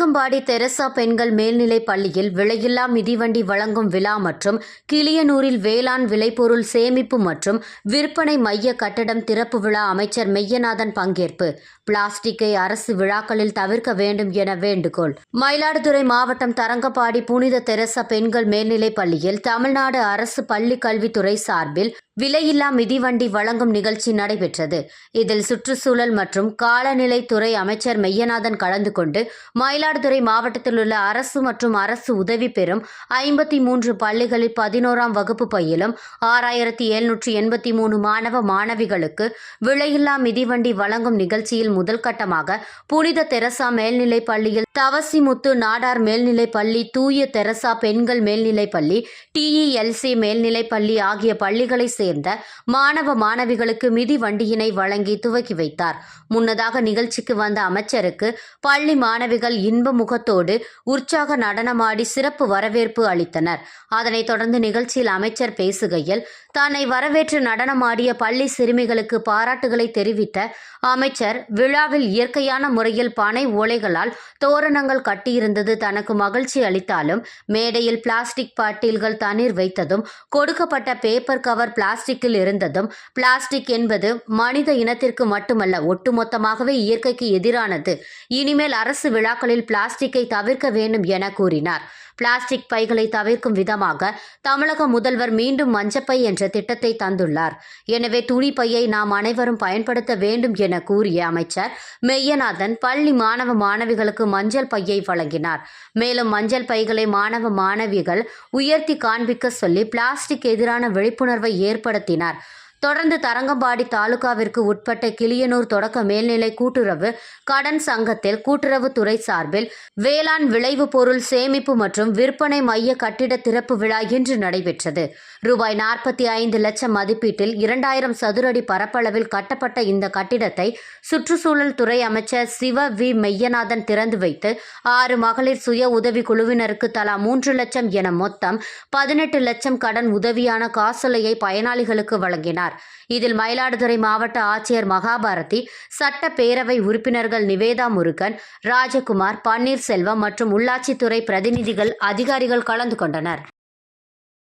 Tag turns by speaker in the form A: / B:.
A: Tharangambadi Teresa பெண்கள் மேல்நிலைப் பள்ளியில் விலையில்லா மிதிவண்டி வழங்கும் விழா மற்றும் கிளியனூரில் வேளாண் விளைபொருள் சேமிப்பு மற்றும் விற்பனை மைய கட்டடம் திறப்பு விழா அமைச்சர் மெய்யநாதன் பங்கேற்பு. பிளாஸ்டிக்கை அரசு விழாக்களில் தவிர்க்க வேண்டும் என வேண்டுகோள். மயிலாடுதுறை மாவட்டம் தரங்கம்பாடி புனித தெரசா பெண்கள் மேல்நிலைப் பள்ளியில் தமிழ்நாடு அரசு பள்ளி கல்வித்துறை சார்பில் விலையில்லா மிதிவண்டி வழங்கும் நிகழ்ச்சி நடைபெற்றது. இதில் சுற்றுச்சூழல் மற்றும் காலநிலைத்துறை அமைச்சர் மெய்யநாதன் கலந்து கொண்டு மயிலாடுதுறை மாவட்டத்தில் உள்ள அரசு மற்றும் அரசு உதவி பெறும் ஐம்பத்தி மூன்று பள்ளிகளில் பதினோராம் வகுப்பு பயிலும் ஆறாயிரத்தி எழுநூற்றி எண்பத்தி மூணு மாணவ மாணவிகளுக்கு விலையில்லா மிதிவண்டி வழங்கும் நிகழ்ச்சியில் முதல் கட்டமாக புனித தெரசா மேல்நிலைப் பள்ளியில் தவசிமுத்து நாடார் மேல்நிலைப் பள்ளி தூய தெரசா பெண்கள் மேல்நிலைப் பள்ளி டிஇஎல்சி மேல்நிலைப் பள்ளி ஆகிய பள்ளிகளை சேர்ந்த மாணவ மாணவிகளுக்கு மிதி வண்டியினை வழங்கி துவக்கி வைத்தார். முன்னதாக நிகழ்ச்சிக்கு வந்த அமைச்சருக்கு பள்ளி மாணவிகள் இன்ப முகத்தோடு உற்சாக நடனமாடி சிறப்பு வரவேற்பு அளித்தனர். அதனைத் தொடர்ந்து நிகழ்ச்சியில் அமைச்சர் பேசுகையில் தன்னை வரவேற்று நடனமாடிய பள்ளி சிறுமிகளுக்கு பாராட்டுகளை தெரிவித்த அமைச்சர் விழாவில் இயற்கையான முறையில் பனை ஓலைகளால் தோரணங்கள் கட்டியிருந்தது தனக்கு மகிழ்ச்சி அளித்தாலும் மேடையில் பிளாஸ்டிக் பாட்டில்கள் தண்ணீர் வைத்ததும் கொடுக்கப்பட்ட பேப்பர் கவர் பிளாஸ்டிக்கில் இருந்ததும் பிளாஸ்டிக் என்பது மனித இனத்திற்கு மட்டுமல்ல ஒட்டுமொத்தமாகவே இயற்கைக்கு எதிரானது. இனிமேல் அரசு விழாக்களில் பிளாஸ்டிக்கை தவிர்க்க வேண்டும் என கூறினார். பிளாஸ்டிக் பைகளை தவிர்க்கும் விதமாக தமிழக முதல்வர் மீண்டும் மஞ்சப்பை என்ற திட்டத்தை தந்துள்ளார். எனவே துணி பையை நாம் அனைவரும் பயன்படுத்த வேண்டும் என கூறிய அமைச்சர் மெய்யநாதன் பள்ளி மாணவ மாணவிகளுக்கு மஞ்சள் பையை வழங்கினார். மேலும் மஞ்சள் பைகளை மாணவ மாணவிகள் உயர்த்தி காண்பிக்க சொல்லி பிளாஸ்டிக் எதிரான விழிப்புணர்வை ஏற்படுத்தினார். தொடர்ந்து தரங்கம்பாடி தாலுகாவிற்கு உட்பட்ட கிளியனூர் தொடக்க மேல்நிலை கூட்டுறவு கடன் சங்கத்தில் கூட்டுறவுத்துறை சார்பில் வேளாண் விளைவு பொருள் சேமிப்பு மற்றும் விற்பனை மைய கட்டிட திறப்பு விழா இன்று நடைபெற்றது. ரூபாய் நாற்பத்தி ஐந்து லட்சம் மதிப்பீட்டில் இரண்டாயிரம் சதுரடி பரப்பளவில் கட்டப்பட்ட இந்த கட்டிடத்தை சுற்றுச்சூழல் துறை அமைச்சர் சிவ வி மெய்யநாதன் திறந்து வைத்து ஆறு மகளிர் சுய உதவி குழுவினருக்கு தலா மூன்று லட்சம் என மொத்தம் பதினெட்டு லட்சம் கடன் உதவியான காசோலையை பயனாளிகளுக்கு வழங்கினார். வழங்கினார் இதில் மயிலாடுதுறை மாவட்ட ஆட்சியர் மகாபாரதி சட்ட பேரவை உறுப்பினர்கள் நிவேதா முருகன் ராஜகுமார் பன்னீர்செல்வம் மற்றும் உள்ளாட்சித்துறை பிரதிநிதிகள் அதிகாரிகள் கலந்து கொண்டனர்.